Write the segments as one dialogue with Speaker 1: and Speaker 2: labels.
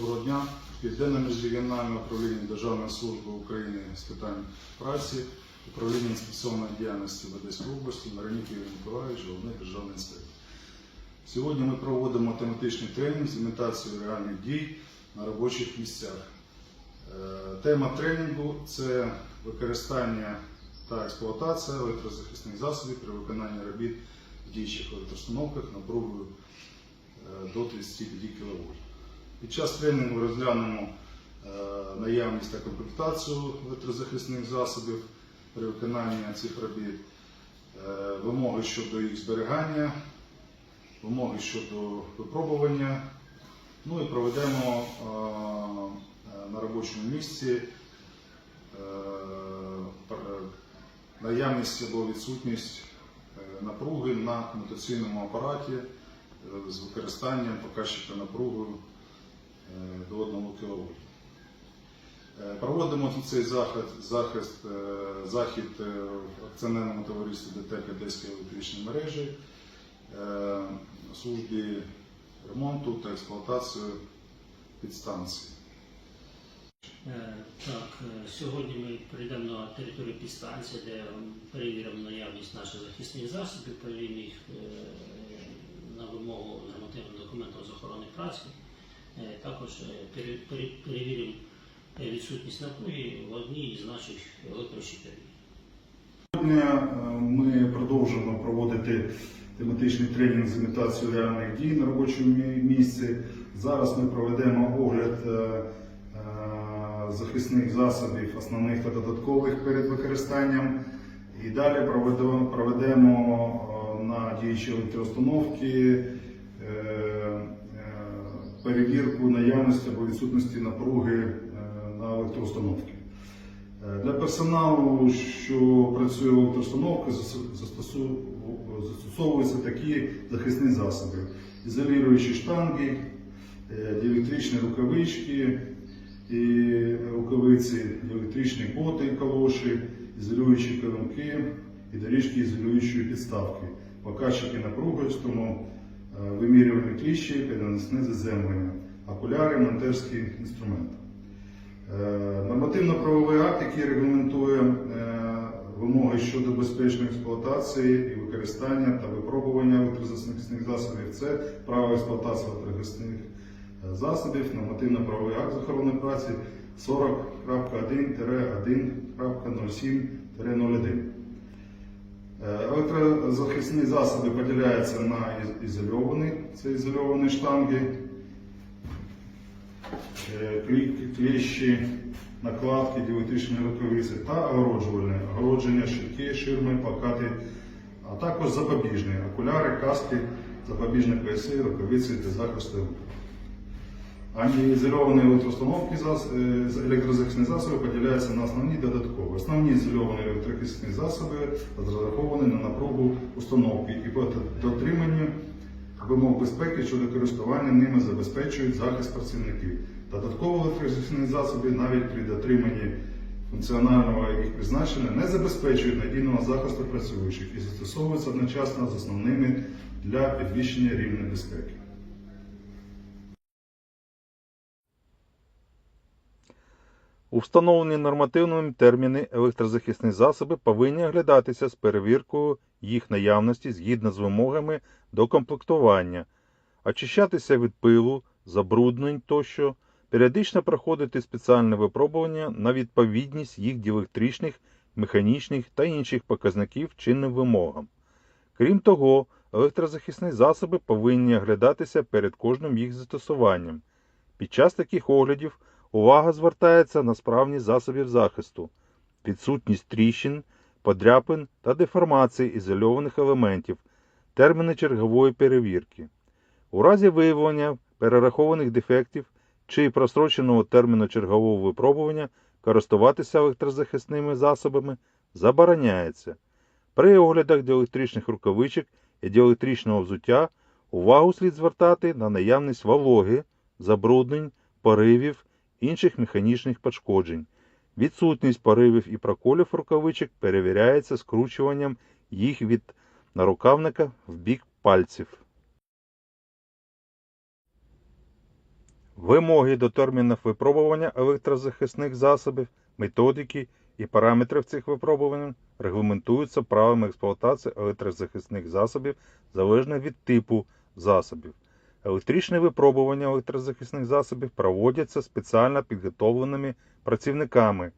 Speaker 1: Доброго дня. Південне міжрегіональне управління Державної служби України з питань праці, управління інспекційної діяльності в Одеській області, Маронік Юрій Миколаївич, головний державний інспектор. Сьогодні ми проводимо тематичний тренінг з імітацією реальних дій на робочих місцях. Е, Тема тренінгу це використання та експлуатація електрозахисних засобів при виконанні робіт в діючих електроустановках напругою е, до 35 кВт. Під час тренінгу розглянемо е, наявність та комплектацію електрозахисних засобів при виконанні цих робіт, е, вимоги щодо їх зберігання, вимоги щодо випробування. Ну і проведемо е, на робочому місці наявність або відсутність напруги на комутаційному апараті з використанням показчика напруги до 1 кВт. Е, Проводимо цей захід, захист, е, захід е, в акціонерному товаристві ДТЕК Одеської електричної мережі, е, службі ремонту та експлуатації підстанції.
Speaker 2: Е, Так, е, сьогодні ми прийдемо на територію підстанції, де перевіримо наявність наших захисних засобів, перевіримо їх е, на вимогу нормативного документу з охорони праці. Е, Також е, пере- пере- перевіримо е, відсутність напруги в одній із наших електрощитовів.
Speaker 1: Сьогодні ми продовжуємо проводити тематичний тренінг з імітацією реальних дій на робочому місці. Зараз ми проведемо огляд захисних засобів, основних та додаткових перед використанням. І далі проведемо, на діючі електроустановки перевірку наявності або відсутності напруги е, на електроустановки. Е, Для персоналу, що працює в електроустановці, застосовуються такі захисні засоби: ізолюючі штанги, е, діелектричні рукавички, і рукавиці, діелектричні боти і калоші, ізолюючі коронки і доріжки ізолюючої підставки, показчики напруги струму, е, вимірювальні кліщі, переносне заземлення, окуляри, монтерський інструмент. Е, Нормативно-правовий акт, який регламентує е, вимоги щодо безпечної експлуатації і використання та випробування електрозахисних засобів, це право експлуатації електрозахисних е, засобів, нормативно-правовий акт з охорони праці 40.1-1.07-01. Е, Електрозахисні засоби поділяються на ізольовані, це ізольовані штанги, е, кліщі, накладки, діелектричні рукавиці та огороджувальне, огородження, щитки, ширми, плакати, а також запобіжні, окуляри, каски, запобіжні пояси, рукавиці для захисту рук. Аніізольовані електроустановки зас- е, електрозахисні засоби поділяються на основні і додаткові. Основні ізольовані електрохисні засоби розраховані на напругу установки і по дотриманню вимог безпеки щодо користування ними забезпечують захист працівників. Додатково електрозахисні засоби навіть при дотриманні функціонального їх призначення не забезпечують надійного захисту працюючих і застосовуються одночасно з основними для підвищення рівня безпеки.
Speaker 3: У встановлені нормативними терміни електрозахисні засоби повинні оглядатися з перевіркою їх наявності згідно з вимогами до комплектування, очищатися від пилу, забруднень тощо, періодично проходити спеціальне випробування на відповідність їх діелектричних, механічних та інших показників чинним вимогам. Крім того, електрозахисні засоби повинні оглядатися перед кожним їх застосуванням. Під час таких оглядів Увага звертається на справність засобів захисту, відсутність тріщин, подряпин та деформації ізольованих елементів, терміни чергової перевірки. У разі виявлення перерахованих дефектів чи просроченого терміну чергового випробування користуватися електрозахисними засобами забороняється. При оглядах діелектричних рукавичок і діелектричного взуття увагу слід звертати на наявність вологи, забруднень, поривів, інших механічних пошкоджень. Відсутність поривів і проколів рукавичок перевіряється скручуванням їх від нарукавника в бік пальців. Вимоги до термінів випробування електрозахисних засобів, методики і параметрів цих випробувань регламентуються правилами експлуатації електрозахисних засобів залежно від типу засобів. Електричне випробування електрозахисних засобів проводяться спеціально підготовленими працівниками.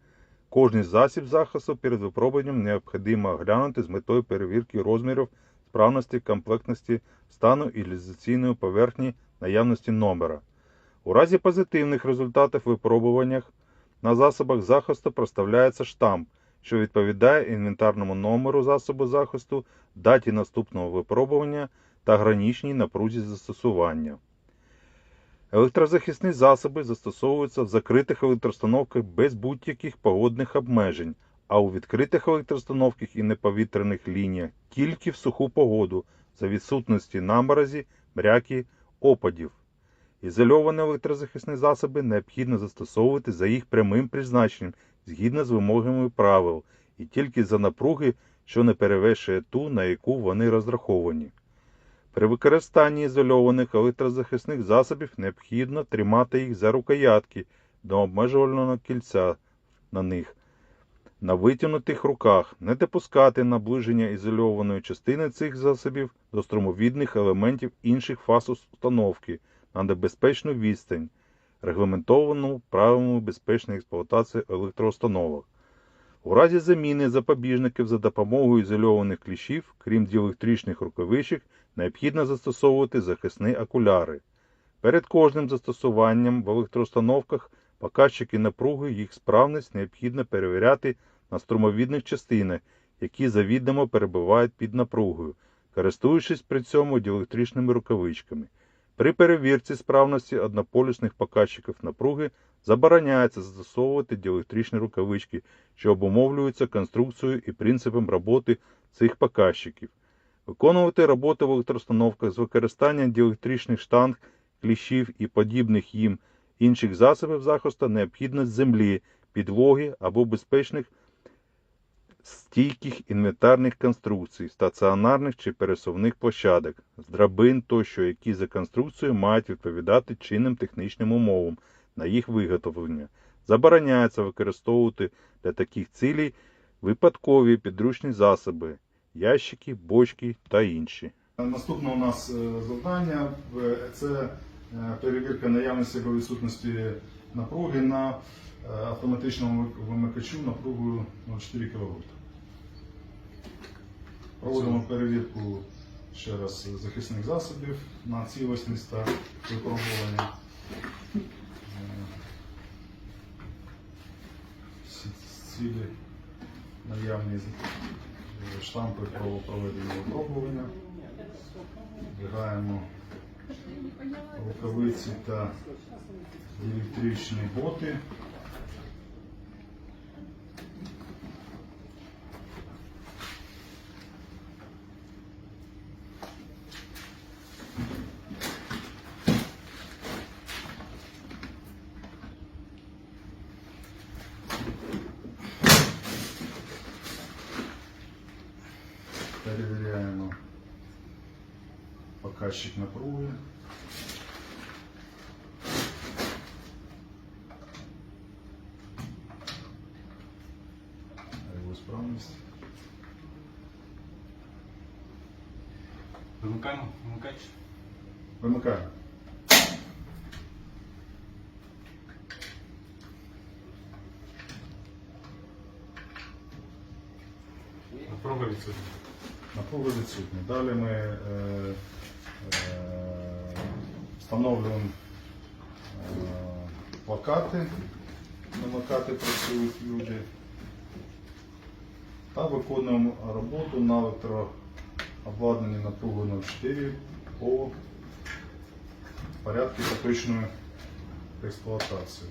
Speaker 3: Кожний засіб захисту перед випробуванням необхідно оглянути з метою перевірки розмірів, справності, комплектності, стану і ілюзаційної поверхні наявності номера. У разі позитивних результатів випробуваннях на засобах захисту проставляється штамп, що відповідає інвентарному номеру засобу захисту, даті наступного випробування та граничній напрузі застосування. Електрозахисні засоби застосовуються в закритих електроустановках без будь-яких погодних обмежень, а у відкритих електроустановках і неповітряних лініях тільки в суху погоду за відсутності наморозі, мряки, опадів. Ізольовані електрозахисні засоби необхідно застосовувати за їх прямим призначенням згідно з вимогами правил і тільки за напруги, що не перевищує ту, на яку вони розраховані. При використанні ізольованих електрозахисних засобів необхідно тримати їх за рукоятки до обмежувального кільця на них на витягнутих руках, не допускати наближення ізольованої частини цих засобів до струмовідних елементів інших фаз установки на небезпечну відстань, регламентовану правилами безпечної експлуатації електроустановок. У разі заміни запобіжників за допомогою ізольованих кліщів, крім діелектричних рукавичок, необхідно застосовувати захисні окуляри. Перед кожним застосуванням в електроустановках показчики напруги їх справність необхідно перевіряти на струмовідних частинах, які завідомо перебувають під напругою, користуючись при цьому діелектричними рукавичками. При перевірці справності однополюсних показчиків напруги забороняється застосовувати діелектричні рукавички, що обумовлюються конструкцією і принципом роботи цих показчиків. Виконувати роботу в електроустановках з використанням діелектричних штанг, кліщів і подібних їм інших засобів захисту необхідно з землі, підлоги або безпечних стійких інвентарних конструкцій, стаціонарних чи пересувних площадок, з драбин тощо, які за конструкцією мають відповідати чинним технічним умовам на їх виготовлення. Забороняється використовувати для таких цілей випадкові підручні засоби, ящики, бочки та інші.
Speaker 1: Наступне у нас е, завдання це е, перевірка наявності або відсутності напруги на е, автоматичному вимикачу напругою 0,4 кВт. Проводимо перевірку ще раз захисних засобів на цілісність та випробування. Цілі наявні штампи про проведення випробування. Вдягаємо рукавиці та електричні боти. показчик напруги. Його справність.
Speaker 4: Вимикаємо, вимикач.
Speaker 1: Вимикаємо.
Speaker 4: Напруга відсутня.
Speaker 1: Напруга відсутня. Далі ми е, е, встановлюємо е, плакати. На плакати працюють люди. Та виконуємо роботу на електрообладнанні напругою 04 по порядку поточної експлуатації.